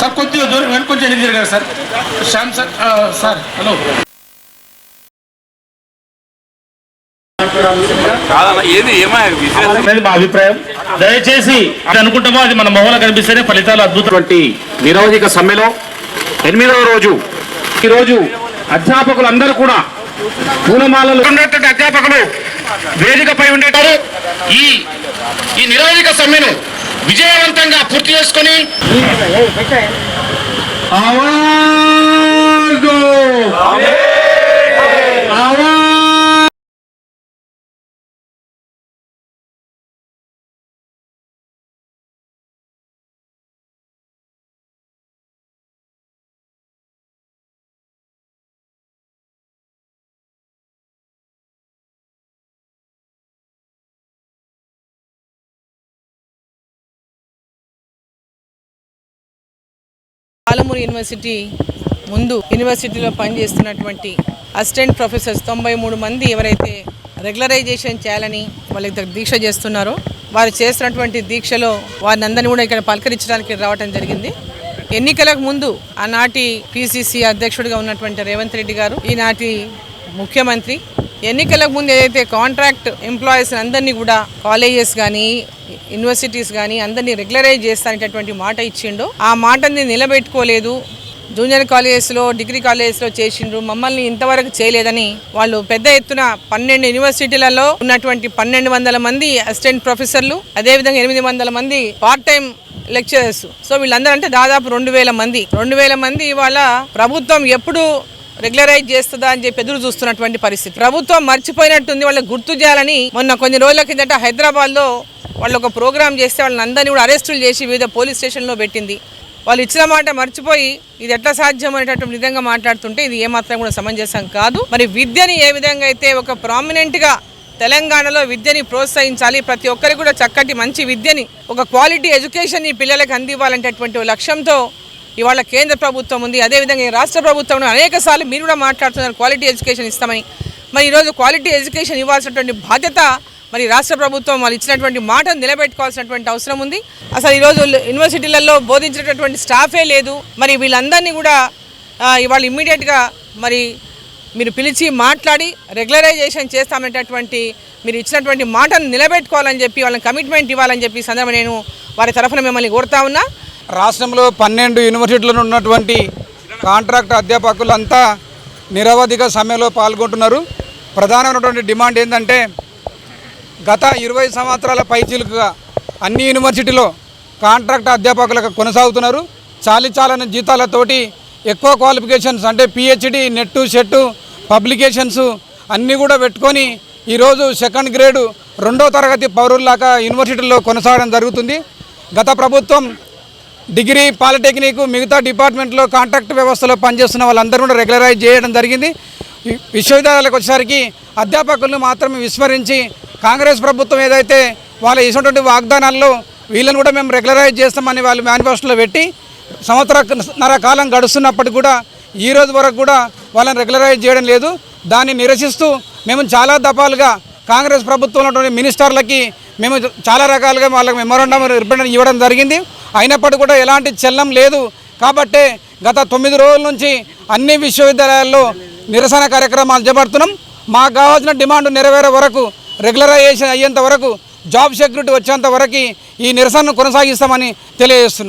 Sir కొద్దిగా దూరం వెనక కొంచెం ఎన్ని తిరగారు sir. Shyam sir sir hello. మా అభిప్రాయం. దయచేసి అది అనుకుంటామో అది మన మొహంలో కనిపిస్తేనే ఫలితాలు అద్భుతమైనటువంటి నిరోధిక సమ్మెలో ఎనిమిదవ రోజు ఈరోజు అధ్యాపకులందరూ కూడా పూలమాలలు ఉన్నటువంటి అధ్యాపకులు వేదికపై ఉండేటారు. ఈ ఈ నిరోధిక సమ్మెను విజయవంతంగా పూర్తి చేసుకొని ఆవాజ్! పాలమూరు యూనివర్సిటీ ముందు యూనివర్సిటీలో పనిచేస్తున్నటువంటి అసిస్టెంట్ ప్రొఫెసర్స్ తొంభై మూడు మంది ఎవరైతే రెగ్యులరైజేషన్ చేయాలని వాళ్ళకి దీక్ష చేస్తున్నారో వారు చేస్తున్నటువంటి దీక్షలో వారిని అందరినీ కూడా ఇక్కడ పలకరించడానికి రావడం జరిగింది. ఎన్నికలకు ముందు ఆనాటి పిసిసి అధ్యక్షుడిగా ఉన్నటువంటి రేవంత్ రెడ్డి గారు ఈనాటి ముఖ్యమంత్రి ఎన్నికలకు ముందు ఏదైతే కాంట్రాక్ట్ ఎంప్లాయీస్ అందరినీ కూడా కాలేజెస్ కానీ యూనివర్సిటీస్ కానీ అందరినీ రెగ్యులరైజ్ చేస్తానేటటువంటి మాట ఇచ్చిండు. ఆ మాటని నిలబెట్టుకోలేదు. జూనియర్ కాలేజెస్లో డిగ్రీ కాలేజెస్లో చేసిండ్రు. మమ్మల్ని ఇంతవరకు చేయలేదని వాళ్ళు పెద్ద ఎత్తున పన్నెండు యూనివర్సిటీలలో ఉన్నటువంటి పన్నెండు వందల మంది అసిస్టెంట్ ప్రొఫెసర్లు అదేవిధంగా ఎనిమిది వందల మంది పార్ట్ టైం లెక్చరర్స్ సో వీళ్ళందరూ అంటే దాదాపు రెండు వేల మంది. రెండు వేల మంది ఇవాళ ప్రభుత్వం ఎప్పుడు రెగ్యులరైజ్ చేస్తుందా అని చెప్పి ఎదురు చూస్తున్నటువంటి పరిస్థితి. ప్రభుత్వం మర్చిపోయినట్టుంది వాళ్ళకి గుర్తు చేయాలని మొన్న కొన్ని రోజుల కిందట హైదరాబాద్లో వాళ్ళు ఒక ప్రోగ్రామ్ చేస్తే వాళ్ళని అందరినీ కూడా అరెస్టులు చేసి వివిధ పోలీస్ స్టేషన్లో పెట్టింది. వాళ్ళు ఇచ్చిన మాట మర్చిపోయి ఇది ఎట్లా సాధ్యం అనేటటువంటి విధంగా మాట్లాడుతుంటే ఇది ఏమాత్రం కూడా సమంజసం కాదు. మరి విద్యని ఏ విధంగా అయితే ఒక ప్రామినెంట్గా తెలంగాణలో విద్యని ప్రోత్సహించాలి ప్రతి ఒక్కరికి కూడా చక్కటి మంచి విద్యని ఒక క్వాలిటీ ఎడ్యుకేషన్ ఈ పిల్లలకు అందివ్వాలనేటటువంటి లక్ష్యంతో ఇవాళ కేంద్ర ప్రభుత్వం ఉంది. అదేవిధంగా రాష్ట్ర ప్రభుత్వం అనేక సార్లు మీరు కూడా మాట్లాడుతున్నారు క్వాలిటీ ఎడ్యుకేషన్ ఇస్తామని. మరి ఈరోజు క్వాలిటీ ఎడ్యుకేషన్ ఇవ్వాల్సినటువంటి బాధ్యత మరి రాష్ట్ర ప్రభుత్వం వాళ్ళు ఇచ్చినటువంటి మాటను నిలబెట్టుకోవాల్సినటువంటి అవసరం ఉంది. అసలు ఈరోజు యూనివర్సిటీలలో బోధించినటువంటి స్టాఫే లేదు. మరి వీళ్ళందరినీ కూడా ఇవాళ ఇమ్మీడియట్గా మరి మీరు పిలిచి మాట్లాడి రెగ్యులరైజేషన్ చేస్తామనేటటువంటి మీరు ఇచ్చినటువంటి మాటను నిలబెట్టుకోవాలని చెప్పి వాళ్ళని కమిట్మెంట్ ఇవ్వాలని చెప్పి సందర్భం నేను వారి తరఫున మిమ్మల్ని కోరుతా ఉన్నా. రాష్ట్రంలో పన్నెండు యూనివర్సిటీలను ఉన్నటువంటి కాంట్రాక్ట్ అధ్యాపకులంతా నిరవధిక సమ్మెలో పాల్గొంటున్నారు. ప్రధానమైనటువంటి డిమాండ్ ఏంటంటే గత ఇరవై సంవత్సరాల పైచీలుగా అన్ని యూనివర్సిటీలో కాంట్రాక్ట్ అధ్యాపకులకు కొనసాగుతున్నారు. చాలి చాలని జీతాలతోటి ఎక్కువ క్వాలిఫికేషన్స్ అంటే పిహెచ్డి నెట్టు షెట్టు పబ్లికేషన్స్ అన్నీ కూడా పెట్టుకొని ఈరోజు సెకండ్ గ్రేడు రెండో తరగతి పౌరుల్లాగా యూనివర్సిటీల్లో కొనసాగడం జరుగుతుంది. గత ప్రభుత్వం డిగ్రీ పాలిటెక్నిక్ మిగతా డిపార్ట్మెంట్లో కాంట్రాక్ట్ వ్యవస్థలో పనిచేస్తున్న వాళ్ళందరూ కూడా రెగ్యులరైజ్ చేయడం జరిగింది. విశ్వవిద్యాలయాలకు వచ్చేసరికి అధ్యాపకులను మాత్రమే విస్మరించి కాంగ్రెస్ ప్రభుత్వం ఏదైతే వాళ్ళ ఇచ్చినటువంటి వాగ్దానాల్లో వీళ్ళని కూడా మేము రెగ్యులరైజ్ చేస్తామని వాళ్ళు మేనిఫెస్టోలో పెట్టి సంవత్సరన్నర కాలం గడుస్తున్నప్పటికి కూడా ఈ రోజు వరకు కూడా వాళ్ళని రెగ్యులరైజ్ చేయడం లేదు. దాన్ని నిరసిస్తూ మేము చాలా దఫాలుగా కాంగ్రెస్ ప్రభుత్వంలో ఉన్నటువంటి మినిస్టర్లకి మేము చాలా రకాలుగా వాళ్ళకి మెమోరాండం ఇవ్వడం జరిగింది. అయినప్పటికీ కూడా ఎలాంటి చెల్లం లేదు. కాబట్టే గత తొమ్మిది రోజుల నుంచి అన్ని విశ్వవిద్యాలయాల్లో నిరసన కార్యక్రమాలు చేపడుతున్నాం. మాకు కావాల్సిన డిమాండ్ నెరవేరే వరకు రెగ్యులరైజేషన్ అయ్యేంత వరకు జాబ్ సెక్యూరిటీ వచ్చేంత వరకు ఈ నిరసనను కొనసాగిస్తామని తెలియజేస్తున్నా.